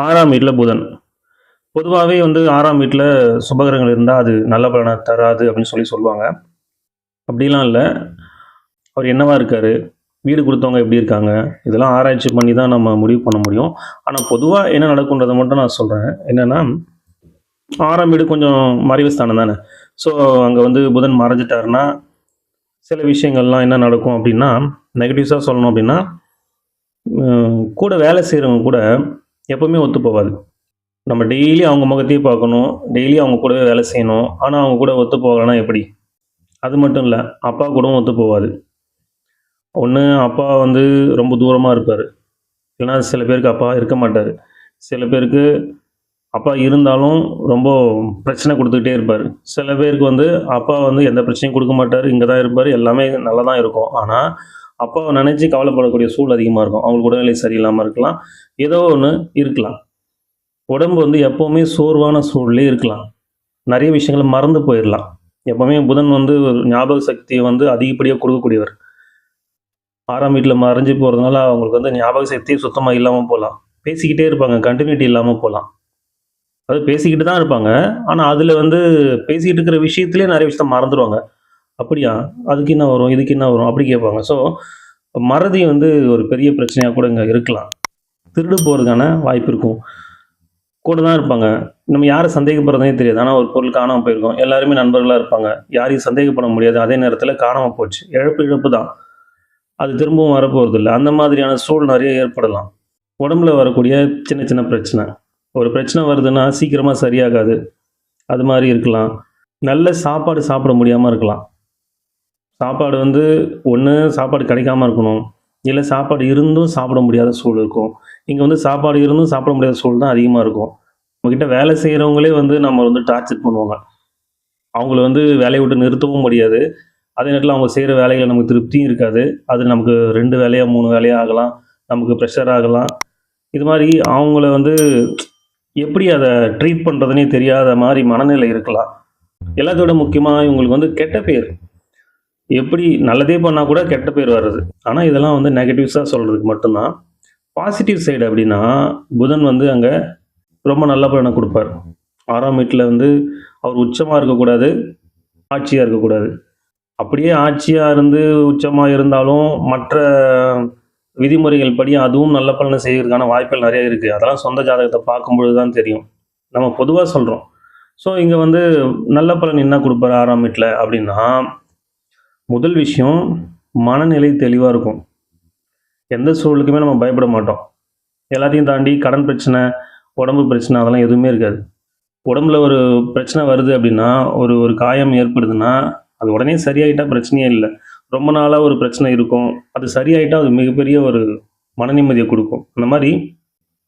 ஆறாம் வீட்டில் புதன். பொதுவாகவே வந்து ஆறாம் வீட்டில் சுபகிரகங்கள் இருந்தால் அது நல்ல பலனை தராது அப்படின்னு சொல்லி சொல்லுவாங்க. அப்படிலாம் இல்லை. அவர் என்னவா இருக்கார்? வீடு கொடுத்தவங்க எப்படி இருக்காங்க? இதெல்லாம் ஆராய்ச்சி பண்ணி தான் நம்ம முடிவு பண்ண முடியும். ஆனால் பொதுவாக என்ன நடக்குன்றதை மட்டும் நான் சொல்கிறேன் என்னென்னா ஆறாம் வீடு கொஞ்சம் மறைவு ஸ்தானம் தானே. ஸோ அங்கே வந்து புதன் மறைஞ்சிட்டாருன்னா சில விஷயங்கள்லாம் என்ன நடக்கும் அப்படின்னா நெகட்டிவ்ஸாக சொல்லணும் அப்படின்னா கூட வேலை செய்கிறவங்க கூட எப்பவுமே ஒத்து போகாது நம்ம டெய்லி அவங்க முகத்தையே பார்க்கணும். டெய்லி அவங்க கூடவே வேலை செய்யணும். ஆனால் அவங்க கூட ஒத்து போகலன்னா எப்படி? அது மட்டும் இல்லை அப்பா கூடவும் ஒத்து போகாது ஒன்று அப்பா வந்து ரொம்ப தூரமாக இருப்பார். இல்லைன்னா சில பேருக்கு அப்பா இருக்க மாட்டார். சில பேருக்கு அப்பா இருந்தாலும் ரொம்ப பிரச்சனை கொடுத்துக்கிட்டே இருப்பார். சில பேருக்கு வந்து அப்பா வந்து எந்த பிரச்சனையும் கொடுக்க மாட்டார். இங்கே தான் இருப்பார். எல்லாமே நல்லா தான் இருக்கும். ஆனால் அப்பாவை நினச்சி கவலைப்படக்கூடிய சூழ் அதிகமாக இருக்கும். அவங்களுக்கு உடல்நிலை சரியில்லாமல் இருக்கலாம். ஏதோ ஒன்று இருக்கலாம். உடம்பு வந்து எப்போவுமே சோர்வான சூழலே இருக்கலாம். நிறைய விஷயங்களை மறந்து போயிடலாம். எப்போவுமே புதன் வந்து ஒரு ஞாபக சக்தியை வந்து அதிகப்படியாக கொடுக்கக்கூடியவர். ஆறாம் வீட்டில் மறைஞ்சு போகிறதுனால அவங்களுக்கு வந்து ஞாபக சக்தியே சுத்தமாக இல்லாமல் போகலாம். பேசிக்கிட்டே இருப்பாங்க. கண்டினியூட்டி இல்லாமல் போகலாம். அது பேசிக்கிட்டு தான் இருப்பாங்க. ஆனால் அதில் வந்து பேசிக்கிட்டு இருக்கிற விஷயத்துலேயே நிறைய விஷயத்த மறந்துடுவாங்க அப்படியா? அதுக்கு என்ன வரும்? இதுக்கு என்ன வரும்? அப்படி கேட்பாங்க. ஸோ மறதி வந்து ஒரு பெரிய பிரச்சனையாக கூட இங்கே இருக்கலாம். திருடு போகிறதுக்கான வாய்ப்பு இருக்கும். கூட தான் இருப்பாங்க. நம்ம யாரை சந்தேகப்படுறதே தெரியாது. ஆனால் ஒரு பொருள் காணாமல் போயிருக்கோம். எல்லாருமே நண்பர்களாக இருப்பாங்க. யாரையும் சந்தேகப்பட முடியாது. அதே நேரத்தில் காணாமல் போச்சு. இழப்பு இழப்பு தான் அது திரும்பவும் வரப்போகிறது இல்லை அந்த மாதிரியான சூழ் நிறைய ஏற்படலாம். உடம்புல வரக்கூடிய சின்ன சின்ன பிரச்சனை. ஒரு பிரச்சனை வருதுன்னா சீக்கிரமாக சரியாகாது. அது மாதிரி இருக்கலாம். நல்ல சாப்பாடு சாப்பிட முடியாமல் இருக்கலாம். சாப்பாடு வந்து ஒன்று சாப்பாடு கிடைக்காம இருக்கணும். இல்லை சாப்பாடு இருந்தும் சாப்பிட முடியாத சூழல் இருக்கும். இங்கே வந்து சாப்பாடு இருந்தும் சாப்பிட முடியாத சூழல் தான் அதிகமாக இருக்கும். நம்மக்கிட்ட வேலை செய்கிறவங்களே வந்து நம்ம வந்து டார்ச்சர் பண்ணுவாங்க. அவங்கள வந்து வேலையை விட்டு நிறுத்தவும் முடியாது. அதே நேரத்தில் அவங்க செய்கிற வேலைகள் நமக்கு திருப்தியும் இருக்காது. அது நமக்கு ரெண்டு வேலையாக மூணு வேலையாக ஆகலாம். நமக்கு ப்ரெஷர் ஆகலாம். இது மாதிரி அவங்கள வந்து எப்படி அதை ட்ரீட் பண்ணுறதுனே தெரியாத மாதிரி மனநிலை இருக்கலாம். எல்லாத்தோட முக்கியமாக இவங்களுக்கு வந்து கெட்ட பேர். எப்படி நல்லதே பண்ணால் கூட கெட்ட பேர் வர்றது. ஆனால் இதெல்லாம் வந்து நெகட்டிவ்ஸாக சொல்கிறதுக்கு மட்டும்தான். பாசிட்டிவ் சைடு அப்படின்னா புதன் வந்து அங்கே ரொம்ப நல்ல பலனை கொடுப்பார். ஆறாம் வீட்டில் வந்து அவர் உச்சமாக இருக்கக்கூடாது ஆட்சியாக இருக்கக்கூடாது. அப்படியே ஆட்சியாக இருந்து உச்சமாக இருந்தாலும் மற்ற விதிமுறைகள் படி அதுவும் நல்ல பலனை செய்கிறதுக்கான வாய்ப்புகள் நிறைய இருக்குது அதெல்லாம் சொந்த ஜாதகத்தை பார்க்கும்பொழுது தான் தெரியும். நம்ம பொதுவாக சொல்கிறோம் ஸோ இங்கே வந்து நல்ல பலன் என்ன கொடுப்பாரு ஆறாம் வீட்டில் அப்படின்னா முதல் விஷயம் மனநிலை தெளிவாக இருக்கும். எந்த சூழலுக்குமே நம்ம பயப்பட மாட்டோம். எல்லாத்தையும் தாண்டி கடன் பிரச்சனை உடம்பு பிரச்சனை அதெல்லாம் எதுவுமே இருக்காது. உடம்புல ஒரு பிரச்சனை வருது அப்படின்னா ஒரு ஒரு காயம் ஏற்படுதுன்னா அது உடனே சரியாயிட்டா பிரச்சனையே இல்லை. ரொம்ப நாளாக ஒரு பிரச்சனை இருக்கும். அது சரியாயிட்டா அது மிகப்பெரிய ஒரு மன நிம்மதியை கொடுக்கும். அந்த மாதிரி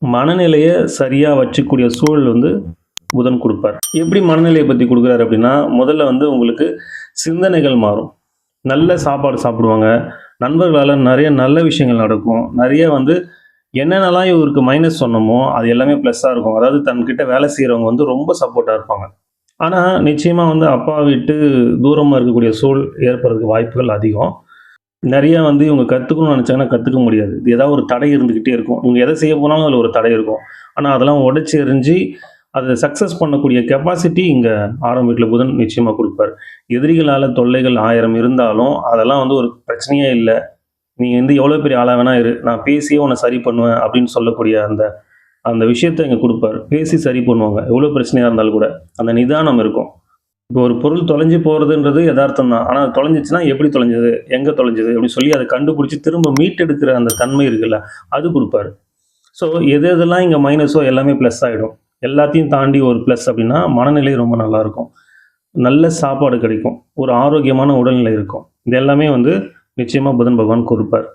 மனநிலையை சரியாக வச்சுக்கூடிய சூழல் வந்து புதன் கொடுப்பார். எப்படி மனநிலையை பற்றி கொடுக்குறாரு அப்படின்னா முதல்ல வந்து உங்களுக்கு சிந்தனைகள் மாறும். நல்ல சாப்பாடு சாப்பிடுவாங்க. நண்பர்களால் நிறைய நல்ல விஷயங்கள் நடக்கும். நிறைய வந்து என்னென்னலாம் இவருக்கு மைனஸ் சொன்னோமோ அது எல்லாமே ப்ளஸ்ஸாக இருக்கும். அதாவது தன்கிட்ட வேலை செய்கிறவங்க வந்து ரொம்ப சப்போர்ட்டாக இருப்பாங்க. ஆனால் நிச்சயமாக வந்து அப்பா விட்டு தூரமாக இருக்கக்கூடிய சூழ் ஏற்படுறதுக்கு வாய்ப்புகள் அதிகம். நிறையா வந்து இவங்க கற்றுக்கணும்னு நினச்சாங்கன்னா கற்றுக்க முடியாது. இது ஏதாவது ஒரு தடை இருந்துக்கிட்டே இருக்கும். இவங்க எதை செய்ய போனாலும் அதில் ஒரு தடை இருக்கும். ஆனால் அதெல்லாம் உடச்சி எறிஞ்சு அதை சக்ஸஸ் பண்ணக்கூடிய கெப்பாசிட்டி இங்கே ஆறாம் வீட்டில் புதன் நிச்சயமாக கொடுப்பார். எதிரிகளால் தொல்லைகள் ஆயிரம் இருந்தாலும் அதெல்லாம் வந்து ஒரு பிரச்சனையே இல்லை. நீ வந்து எவ்வளோ பெரிய ஆளாக வேணா இரு. நான் பேசியே உன்னை சரி பண்ணுவேன் அப்படின்னு சொல்லக்கூடிய அந்த அந்த விஷயத்தை இங்கே கொடுப்பார். பேசி சரி பண்ணுவாங்க. எவ்வளோ பிரச்சனையாக இருந்தாலும் கூட அந்த நிதானம் இருக்கும். இப்போ ஒரு பொருள் தொலைஞ்சு போகிறதுன்றது யதார்த்தம் தான் ஆனால் தொலைஞ்சிச்சுன்னா எப்படி தொலைஞ்சது? எங்கே தொலைஞ்சது? அப்படின்னு சொல்லி அதை கண்டுபிடிச்சி திரும்ப மீட்டெடுக்கிற அந்த தன்மை இருக்குல்ல அது கொடுப்பாரு. ஸோ எது எதெல்லாம் இங்கே மைனஸோ எல்லாமே ப்ளஸ் ஆகிடும் எல்லாத்தையும் தாண்டி ஒரு ப்ளஸ் அப்படின்னா மனநிலை ரொம்ப நல்லா இருக்கும் நல்ல சாப்பாடு கிடைக்கும். ஒரு ஆரோக்கியமான உடல்நிலை இருக்கும். இது எல்லாமே வந்து நிச்சயமாக புதன் பகவான் கொடுப்பார்.